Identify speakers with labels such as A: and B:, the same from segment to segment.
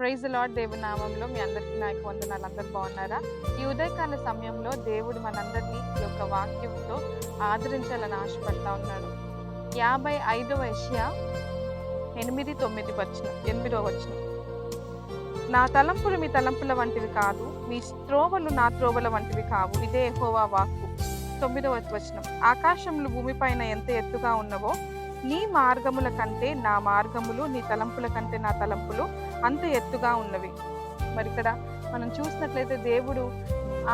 A: Praise lord దేవుని నామంలో మీ అందరికీ నా వందనాలు. అందరు బాగున్నారా? ఈ ఉదయకాల సమయంలో దేవుడు మనందరినీ ఈ యొక్క వాక్యంతో ఆదరించాలని ఆశపడతా ఉన్నాడు. యాభై ఐదవ ఏషియా ఎనిమిది తొమ్మిది వచ్చిన ఎనిమిదవ వచ్చిన నా తలంపులు మీ తలంపుల వంటివి కాదు మీ త్రోవలు నా త్రోవల వంటివి కావు ఇదే ఎహోవా వాక్కు. తొమ్మిదవ వచనం. ఆకాశములు భూమిపైన ఎంత ఎత్తుగా ఉన్నవో నీ మార్గముల కంటే నా మార్గములు నీ తలంపుల కంటే నా తలంపులు అంత ఎత్తుగా ఉన్నవి. మరి ఇక్కడ మనం చూసినట్లయితే దేవుడు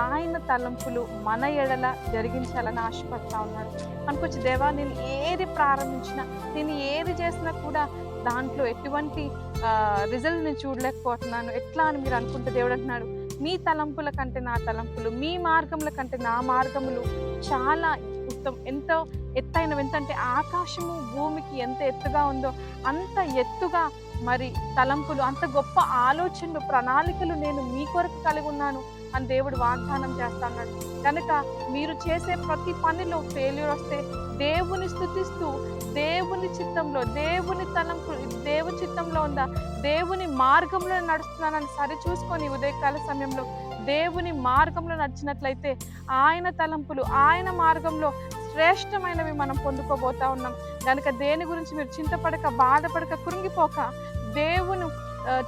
A: ఆయన తలంపులు మన ఎడల జరిగించాలని ఆశపడతా ఉన్నాడు. అనుకోవచ్చు దేవా నేను ఏది ప్రారంభించినా నేను ఏది చేసినా కూడా దాంట్లో ఎటువంటి రిజల్ట్ నేను చూడలేకపోతున్నాను. ఎట్లా అని మీరు అనుకుంటే దేవుడు అంటున్నాడు మీ తలంపుల కంటే నా తలంపులు మీ మార్గముల కంటే నా మార్గములు చాలా ఉత్తమం ఎంతో ఎత్తైన ఎంతంటే ఆకాశము భూమికి ఎంత ఎత్తుగా ఉందో అంత ఎత్తుగా మరి తలంపులు అంత గొప్ప ఆలోచనలు ప్రణాళికలు నేను మీ కొరకు కలిగి ఉన్నాను అని దేవుడు వాగ్దానం చేస్తున్నాడు. కనుక మీరు చేసే ప్రతి పనిలో ఫెయిల్యూర్ వస్తే దేవుని స్థుతిస్తూ దేవుని చిత్తంలో దేవుని తలంపు దేవుని చిత్తంలో ఉందా దేవుని మార్గంలో నడుస్తున్నానని సరిచూసుకొని ఉదయకాల సమయంలో దేవుని మార్గంలో నడిచినట్లయితే ఆయన తలంపులు ఆయన మార్గంలో శ్రేష్టమైనవి మనం పొందుకోబోతా ఉన్నాం. కనుక దేని గురించి మీరు చింతపడక బాధపడక కృంగిపోక దేవుని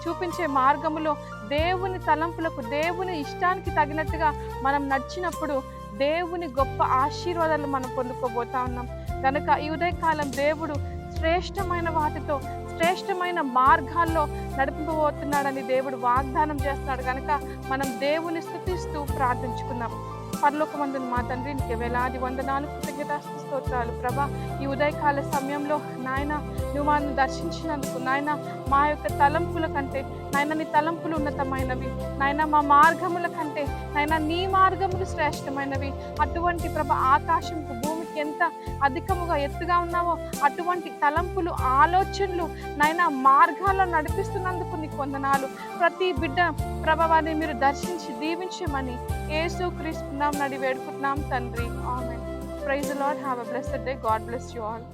A: చూపించే మార్గములో దేవుని తలంపులకు దేవుని ఇష్టానికి తగినట్టుగా మనం నడిచినప్పుడు దేవుని గొప్ప ఆశీర్వాదాలు మనం పొందుకోబోతా ఉన్నాం. కనుక ఈ ఉదయకాలం దేవుడు శ్రేష్టమైన వాటితో శ్రేష్టమైన మార్గాల్లో నడిపింపబోతున్నాడని దేవుడు వాగ్దానం చేస్తున్నాడు. కనుక మనం దేవుని స్థుతిస్తూ ప్రార్థించుకున్నాం పరలోకమందున మా తండ్రి నీకు వేలాది వందనాలు కృతజ్ఞత స్తోత్రాలు ప్రభా ఈ ఉదయకాల సమయంలో నాయన నువ్వు మనల్ని దర్శించినందుకు నాయన మా యొక్క తలంపుల కంటే నాయన నీ తలంపులు ఉన్నతమైనవి. నాయన మా మార్గముల కంటే నాయన నీ మార్గములు శ్రేష్టమైనవి. అటువంటి ప్రభ ఆకాశంకు భూమికి ఎంత అధికముగా ఎత్తుగా ఉన్నావో అటువంటి తలంపులు ఆలోచనలు నాయన మార్గాల్లో నడిపిస్తున్నందుకు వందనాలు. ప్రతి బిడ్డ ప్రభావాన్ని మీరు దర్శించి దీవించమని యేసు క్రీస్తున్నాం నడి వేడుకుంటున్నాం తండ్రి. ఆమె praise Lord have a blessed day. God bless you all.